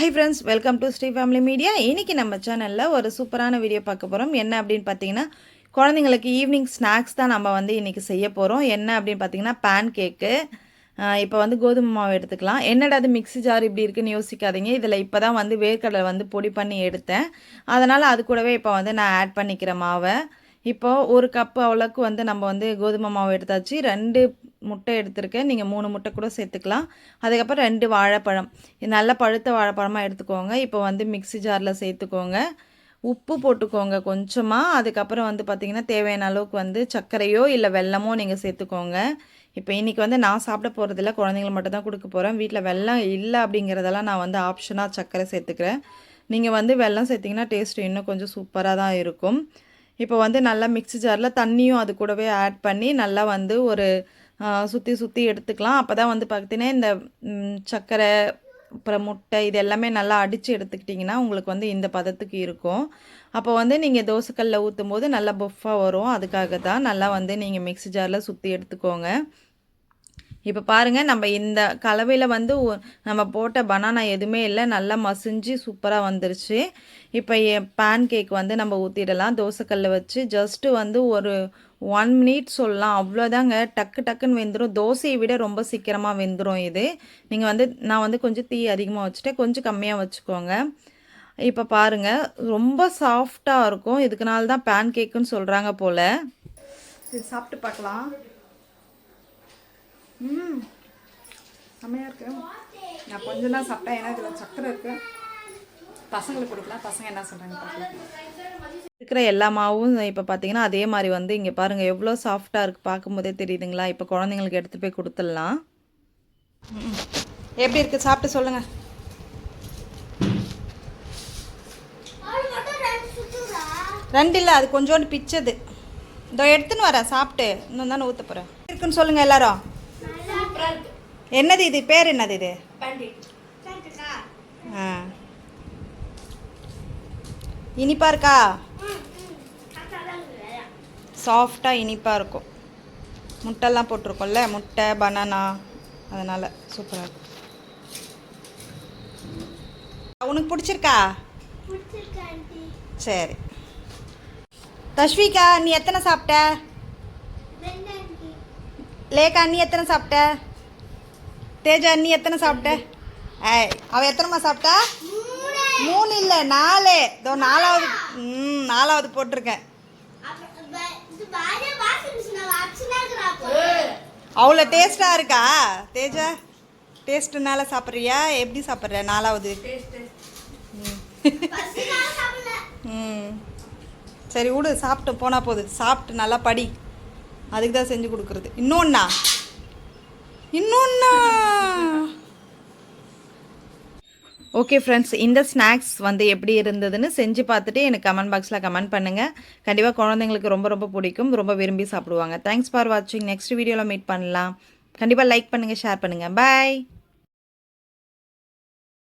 Hi friends welcome to Shri family media இன்றைக்கி நம்ம சேனலில் ஒரு சூப்பரான வீடியோ பார்க்க போகிறோம் என்ன அப்படின்னு பார்த்தீங்கன்னா குழந்தைங்களுக்கு ஈவினிங் ஸ்நாக்ஸ் தான் நம்ம வந்து இன்றைக்கி செய்ய போகிறோம் என்ன அப்படின்னு பார்த்தீங்கன்னா பேன் கேக்கு இப்போ வந்து கோதுமை மாவு எடுத்துக்கலாம். என்னடா அது மிக்ஸி ஜார் இப்படி இருக்குன்னு யோசிக்காதீங்க. இதில் இப்போ தான் வந்து வேர்க்கடலை வந்து பொடி பண்ணி எடுத்தேன். அதனால் அது கூடவே இப்போ வந்து நான் ஆட் பண்ணிக்கிறேன் மாவை. இப்போது ஒரு கப்பு அவ்வளோக்கு வந்து நம்ம வந்து கோதுமை மாவு எடுத்தாச்சு. ரெண்டு முட்டை எடுத்திருக்கேன். நீங்கள் மூணு முட்டை கூட சேர்த்துக்கலாம். அதுக்கப்புறம் ரெண்டு வாழைப்பழம். இது நல்ல பழுத்த வாழைப்பழமாக எடுத்துக்கோங்க. இப்போ வந்து மிக்சி ஜாரில் சேர்த்துக்கோங்க. உப்பு போட்டுக்கோங்க கொஞ்சமாக அதுக்கப்புறம் வந்து பார்த்திங்கன்னா தேவையான அளவுக்கு வந்து சர்க்கரையோ இல்லை வெல்லமோ நீங்கள் சேர்த்துக்கோங்க. இப்போ இன்றைக்கி வந்து நான் சாப்பிட போகிறதில்ல குழந்தைங்களுக்கு மட்டும் தான் கொடுக்க போகிறேன் வீட்டில் வெள்ளம் இல்லை அப்படிங்கிறதெல்லாம் நான் வந்து ஆப்ஷனாக சர்க்கரை சேர்த்துக்கிறேன். நீங்கள் வந்து வெல்லம் சேர்த்திங்கன்னா டேஸ்ட் இன்னும் கொஞ்சம் சூப்பராக தான் இருக்கும். இப்போ வந்து நல்லா மிக்ஸி ஜாரில் தண்ணியும் அது கூடவே ஆட் பண்ணி நல்லா வந்து ஒரு சுற்றி சுற்றி எடுத்துக்கலாம். அப்போ தான் வந்து பார்த்தீங்கன்னா இந்த சர்க்கரை அப்புறம் முட்டை இது எல்லாமே நல்லா அடித்து எடுத்துக்கிட்டிங்கன்னா உங்களுக்கு வந்து இந்த பதத்துக்கு இருக்கும். அப்போ வந்து நீங்கள் தோசைக்கல்லில் ஊற்றும் போது நல்லா பஃப்பாக வரும். அதுக்காக தான் நல்லா வந்து நீங்கள் மிக்ஸி ஜாரில் சுற்றி எடுத்துக்கோங்க. இப்போ பாருங்கள் நம்ம இந்த கலவையில் வந்து ஒ- நம்ம போட்ட பனானா எதுவுமே இல்லை. நல்லா மசிஞ்சு சூப்பராக வந்துருச்சு. இப்போ பேன் கேக் வந்து நம்ம ஊற்றிடலாம் தோசைக்கல்ல வச்சு ஜஸ்ட்டு வந்து ஒரு ஒன் மினிட் சொல்லலாம். அவ்வளோதாங்க டக்கு டக்குன்னு வெந்துடும் தோசையை விட ரொம்ப சீக்கிரமாக வெந்துடும் இது. நீங்கள் வந்து நான் வந்து கொஞ்சம் தீ அதிகமாக வச்சுட்டேன். கொஞ்சம் கம்மியாக வச்சுக்கோங்க. இப்போ பாருங்கள் ரொம்ப சாஃப்டாக இருக்கும். இதுக்குனால தான் பேன் கேக்குன்னு சொல்கிறாங்க போல். இது சாப்பிட்டு பார்க்கலாம். ம். செம்மையாக இருக்குது நான் கொஞ்சம் தான் சாப்பிட்டேன். ஏன்னா இதில் சக்கரை இருக்குது பசங்களுக்கு கொடுக்கலாம் பசங்க என்ன சொல்கிறாங்க பார்க்கலாம் இருக்கிற எல்லா மாவும் இப்போ பார்த்தீங்கன்னா அதே மாதிரி வந்து இங்கே பாருங்கள் எவ்வளோ சாஃப்டாக இருக்குது பார்க்கும்போதே தெரியுதுங்களா? இப்போ குழந்தைங்களுக்கு எடுத்துகிட்டு போய் கொடுத்துடலாம். ம். எப்படி இருக்குது சாப்பிட்டு சொல்லுங்கள் ரெண்டு இல்லை அது கொஞ்சோண்டு பிச்சது. இதோ எடுத்துன்னு வரேன் சாப்பிட்டு. இன்னும் தானே ஊற்ற போகிறேன் இருக்குன்னு சொல்லுங்கள் எல்லாரும். என்னது இது? பேர் என்னது இது? ஆ. இனிப்பா இருக்கா? சாஃப்டாக இனிப்பாக இருக்கும். முட்டைலாம் போட்டிருக்கோம்ல முட்டை பனானா அதனால் சூப்பராக இருக்கும். உனக்கு பிடிச்சிருக்கா? சரி. தஷ்விகா நீ எத்தனை சாப்பிட்ட? லேகா நீ எத்தனை சாப்பிட்ட? தேஜா நீ எத்தனை சாப்பிட்ட? ஏய் அவ எத்தனைமா சாப்பிட்டா? மூணு இல்லை நாலு. இதோ நாலாவது ம் நாலாவது போட்டிருக்கேன். அவ்வளோ டேஸ்ட்டாக இருக்கா? தேஜா டேஸ்ட்டுனால சாப்பிட்றியா? எப்படி சாப்பிட்ற? நாலாவது. ம். ம். சரி விடு சாப்பிட்டு போனால் போகுது சாப்பிட்டு நல்லா படி. அதுக்கு தான் செஞ்சு கொடுக்குறது. இன்னொன்னா? இன்னொன்னா? ஓகே ஃப்ரெண்ட்ஸ் இந்த ஸ்நாக்ஸ் வந்து எப்படி இருந்ததுன்னு செஞ்சு பார்த்துட்டு எனக்கு கமெண்ட் பாக்ஸில் கமெண்ட் பண்ணுங்கள் கண்டிப்பாக குழந்தைங்களுக்கு ரொம்ப ரொம்ப பிடிக்கும். ரொம்ப விரும்பி சாப்பிடுவாங்க. தேங்க்ஸ் ஃபார் வாட்சிங் நெக்ஸ்ட் வீடியோவில் மீட் பண்ணலாம். கண்டிப்பாக லைக் பண்ணுங்கள் ஷேர் பண்ணுங்கள் பாய்